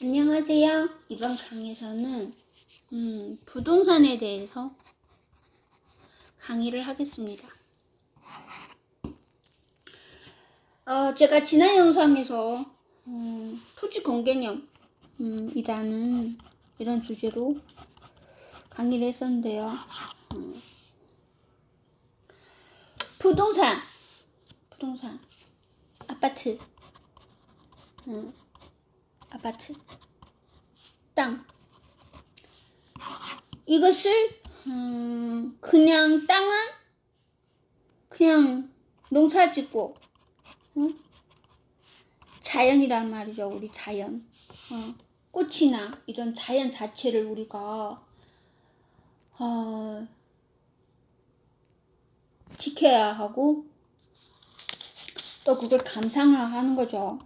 안녕하세요. 이번 강의에서는 음, 부동산에 대해서 강의를 하겠습니다. 어, 제가 지난 영상에서 음, 토지 공개념 음, 이라는 이런 주제로 강의를 했었는데요. 음, 부동산, 부동산, 아파트, 음, 아파트, 땅. 이것을 음, 그냥 땅은 그냥 농사 짓고 응? 자연이란 말이죠. 우리 자연. 어, 꽃이나 이런 자연 자체를 우리가 어, 지켜야 하고 또 그걸 감상을 하는 거죠.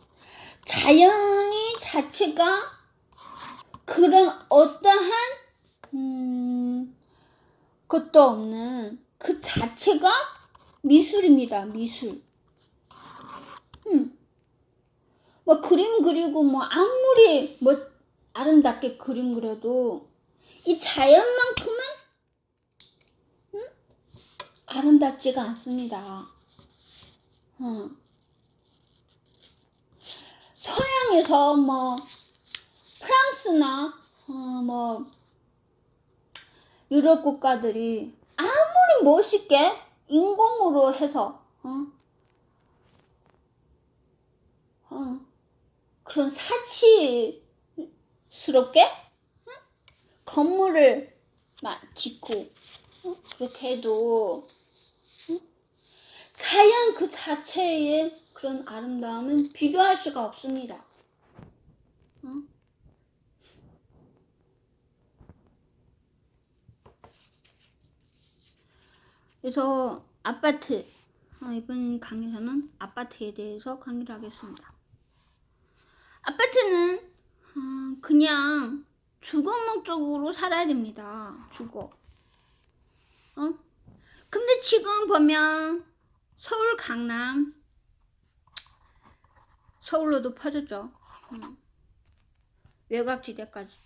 자연이 자체가 그런 어떠한 음, 것도 없는 그 자체가 미술입니다. 미술. 음. 뭐 그림 그리고 뭐 아무리 뭐 아름답게 그림 그려도 이 자연만큼은 음? 아름답지가 않습니다. 어. 서양에서 뭐 프랑스나 어, 뭐 유럽 국가들이 아무리 멋있게 인공으로 해서 어? 어, 그런 사치스럽게 응? 건물을 막 짓고 어? 그렇게 해도 응? 자연 그 자체의 그런 아름다움은 비교할 수가 없습니다. 어? 그래서 아파트 어, 이번 강의에서는 아파트에 대해서 강의를 하겠습니다. 아파트는 어, 그냥 주거 목적으로 살아야 됩니다. 주거. 어? 근데 지금 보면 서울 강남 서울로도 퍼졌죠. 어. 외곽지대까지.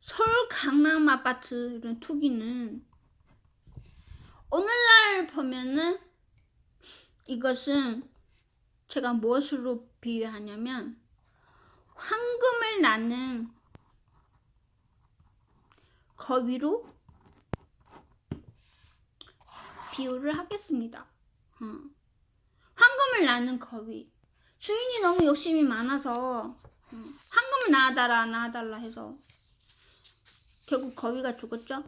서울 강남 아파트 이런 투기는 오늘날 보면은 이것은 제가 무엇으로 비유하냐면 황금을 낳는 거위로 비유를 하겠습니다. 어. 황금을 낳는 거위. 주인이 너무 욕심이 많아서 어, 황금을 낳아달라 낳아달라 해서 결국 거위가 죽었죠.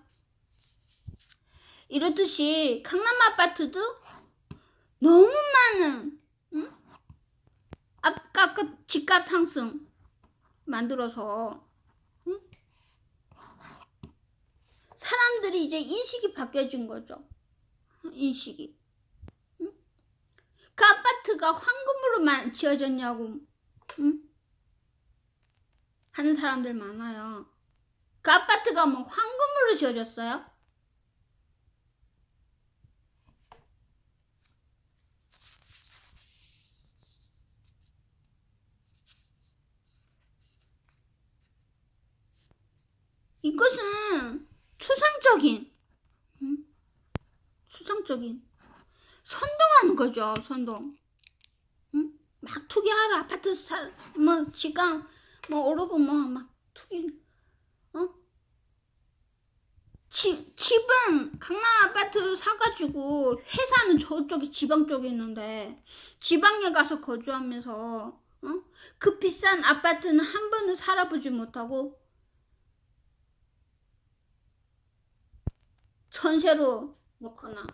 이렇듯이 강남 아파트도 너무 많은 응? 아까 그 집값 상승 만들어서 응? 사람들이 이제 인식이 바뀌어진 거죠. 인식이. 아파트가 황금으로만 지어졌냐고 응? 하는 사람들 많아요. 그 아파트가 뭐 황금으로 지어졌어요? 이것은 추상적인, 응? 추상적인 선동하는 거죠. 선동. 응? 막 투기하러 아파트 사, 뭐 지가 뭐 오르고 뭐 막 투기, 어? 집 집은 강남 아파트를 사가지고 회사는 저쪽에 지방 쪽에 있는데 지방에 가서 거주하면서 어? 그 비싼 아파트는 한 번은 살아보지 못하고 전세로 놓거나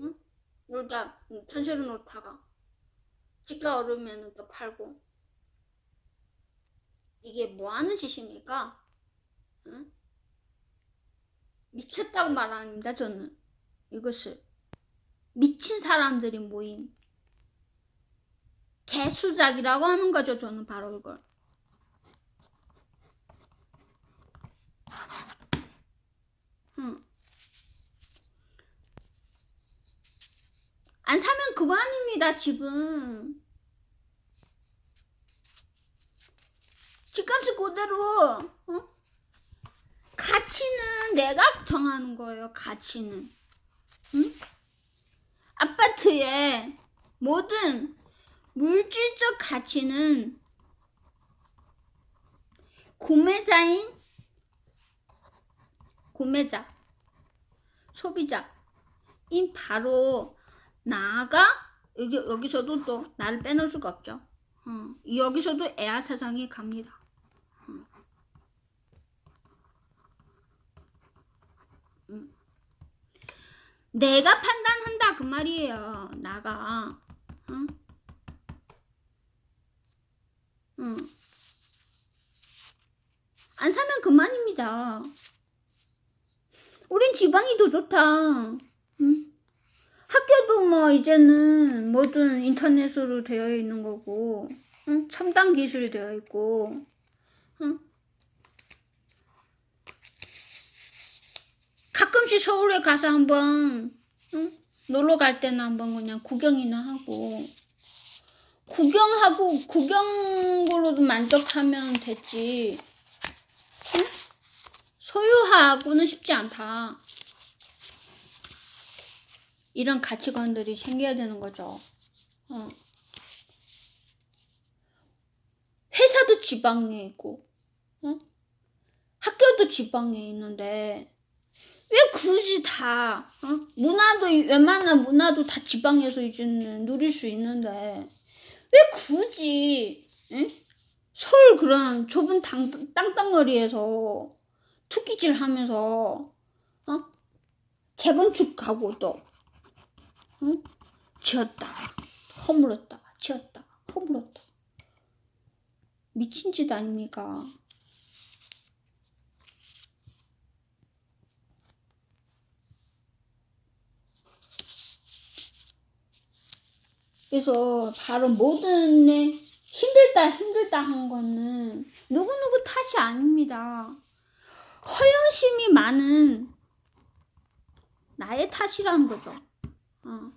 응? 놀다 전세로 놓다가 집가 오르면 또 팔고 이게 뭐 하는 짓입니까? 응? 미쳤다고 말 아닙니다 저는 이것을 미친 사람들이 모인 개수작이라고 하는 거죠 저는 바로 이걸 응. 안 사면 그만입니다, 집은. 집값을 그대로 어? 가치는 내가 정하는 거예요. 가치는. 응? 아파트의 모든 물질적 가치는 구매자인 구매자 소비자인 바로 나가 여기 여기서도 또 나를 빼놓을 수가 없죠. 어, 여기서도 애아 사상이 갑니다. 어. 음. 내가 판단한다 그 말이에요. 나가. 응? 응. 안 사면 그만입니다. 우린 지방이 더 좋다. 응? 학교도 뭐 이제는 뭐든 인터넷으로 되어 있는 거고, 응? 첨단 기술이 되어 있고, 응? 가끔씩 서울에 가서 한번 응? 놀러 갈 때는 한번 그냥 구경이나 하고 구경하고 구경으로도 만족하면 됐지. 응? 소유하고는 쉽지 않다. 이런 가치관들이 생겨야 되는 거죠. 어. 회사도 지방에 있고, 응? 학교도 지방에 있는데, 왜 굳이 다, 어? 문화도, 웬만한 문화도 다 지방에서 이제는 누릴 수 있는데, 왜 굳이, 응? 서울 그런 좁은 땅, 땅덩어리에서 투기질 하면서, 어? 재건축하고 또, 응? 지었다가, 허물었다가, 지었다가, 허물었다가. 미친 짓 아닙니까? 그래서 바로 모든 애 힘들다 힘들다 한 거는 누구누구 탓이 아닙니다. 허영심이 많은 나의 탓이라는 거죠. 어.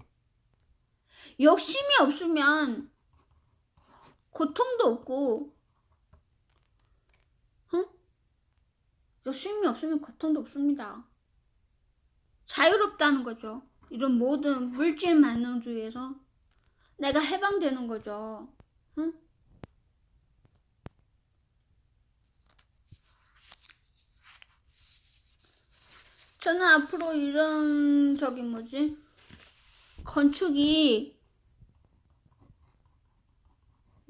욕심이 없으면 고통도 없고, 어? 욕심이 없으면 고통도 없습니다. 자유롭다는 거죠. 이런 모든 물질 만능주의에서 내가 해방되는 거죠. 응? 저는 앞으로 이런 저기 뭐지 건축이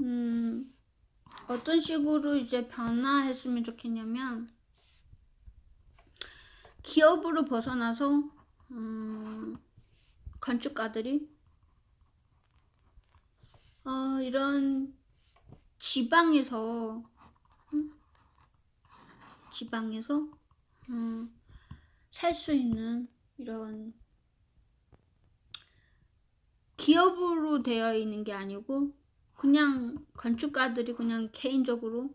음 어떤 식으로 이제 변화했으면 좋겠냐면 기업으로 벗어나서 음 건축가들이 어, 이런 지방에서 응? 지방에서 음, 살 수 있는 이런 기업으로 되어 있는 게 아니고 그냥 건축가들이 그냥 개인적으로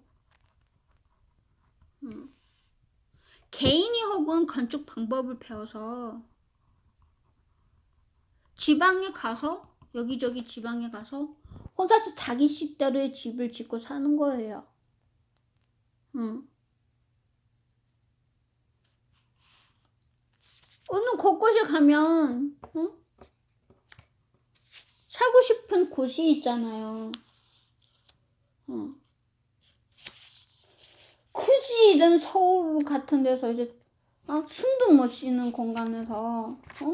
음, 개인이 혹은 건축 방법을 배워서 지방에 가서 여기저기 지방에 가서 혼자서 자기 식대로의 집을 짓고 사는 거예요. 응. 어느 곳곳에 가면 응? 살고 싶은 곳이 있잖아요. 응. 굳이 이런 서울 같은 데서 이제 어? 숨도 못 쉬는 공간에서 어?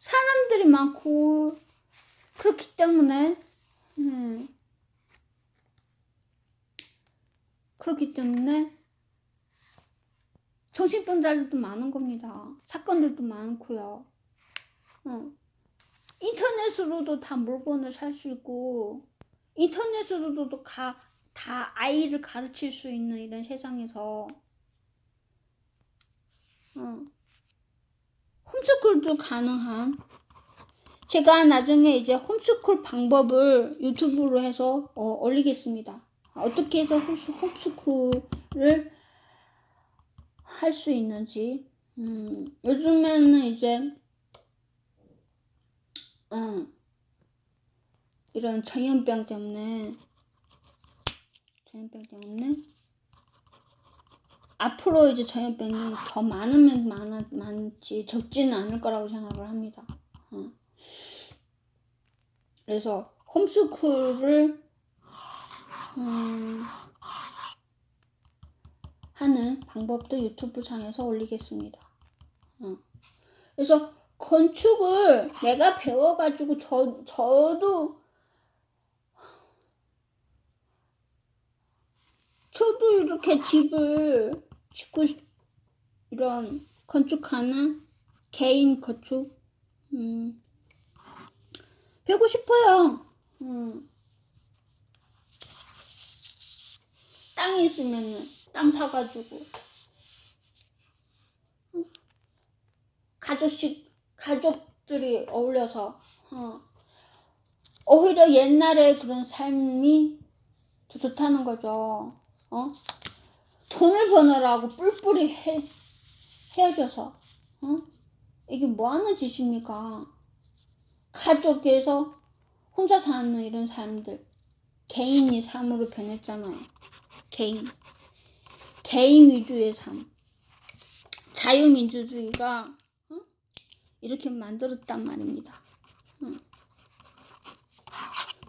사람들이 많고 그렇기 때문에 음, 그렇기 때문에 정신병자들도 많은 겁니다. 사건들도 많고요. 어. 인터넷으로도 다 물건을 살 수 있고 인터넷으로도 가, 다 아이를 가르칠 수 있는 이런 세상에서 어. 홈스쿨도 가능한 제가 나중에 이제 홈스쿨 방법을 유튜브로 해서 어, 올리겠습니다. 어떻게 해서 홈스, 홈스쿨을 할 수 있는지. 음, 요즘에는 이제 어, 이런 전염병 때문에 전염병이 없네. 앞으로 이제 전염병이 더 많으면 많아, 많지 적지는 않을 거라고 생각을 합니다. 어. 그래서 홈스쿨을 음, 하는 방법도 유튜브 상에서 올리겠습니다. 어. 그래서 건축을 내가 배워가지고 저 저도 저도 이렇게 집을 짓고 싶- 이런 건축하는 개인 건축 음, 배우고 싶어요. 음. 땅이 있으면은 땅 사가지고 음. 가족식 가족들이 어울려서 어. 오히려 옛날에 그런 삶이 더 좋다는 거죠. 어? 돈을 버느라고 뿔뿔이 해, 헤어져서, 어? 이게 뭐 하는 짓입니까? 가족에서 혼자 사는 이런 사람들, 개인이 삶으로 변했잖아요. 개인. 개인 위주의 삶. 자유민주주의가, 어? 이렇게 만들었단 말입니다. 어.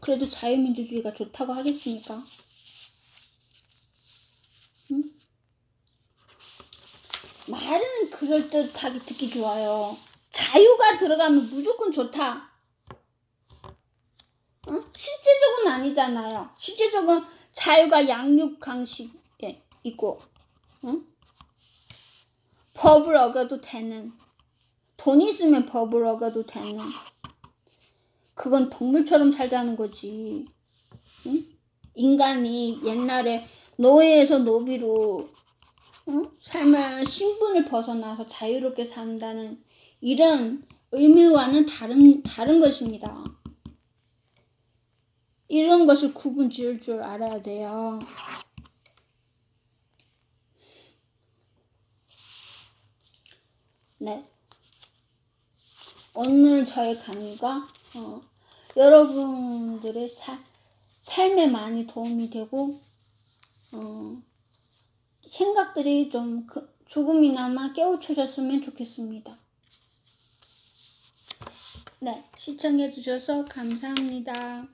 그래도 자유민주주의가 좋다고 하겠습니까? 말은 그럴듯하게 듣기 좋아요. 자유가 들어가면 무조건 좋다. 응? 실제적은 아니잖아요. 실제적은 자유가 양육 강식에 있고, 응? 법을 어겨도 되는, 돈 있으면 법을 어겨도 되는, 그건 동물처럼 살자는 거지. 응? 인간이 옛날에 노예에서 노비로 응? 삶을 신분을 벗어나서 자유롭게 산다는 이런 의미와는 다른 다른 것입니다. 이런 것을 구분 지을 줄 알아야 돼요. 네. 오늘 저의 강의가 어, 여러분들의 사, 삶에 많이 도움이 되고 어, 생각들이 좀 그, 조금이나마 깨우쳐졌으면 좋겠습니다. 네, 시청해 주셔서 감사합니다.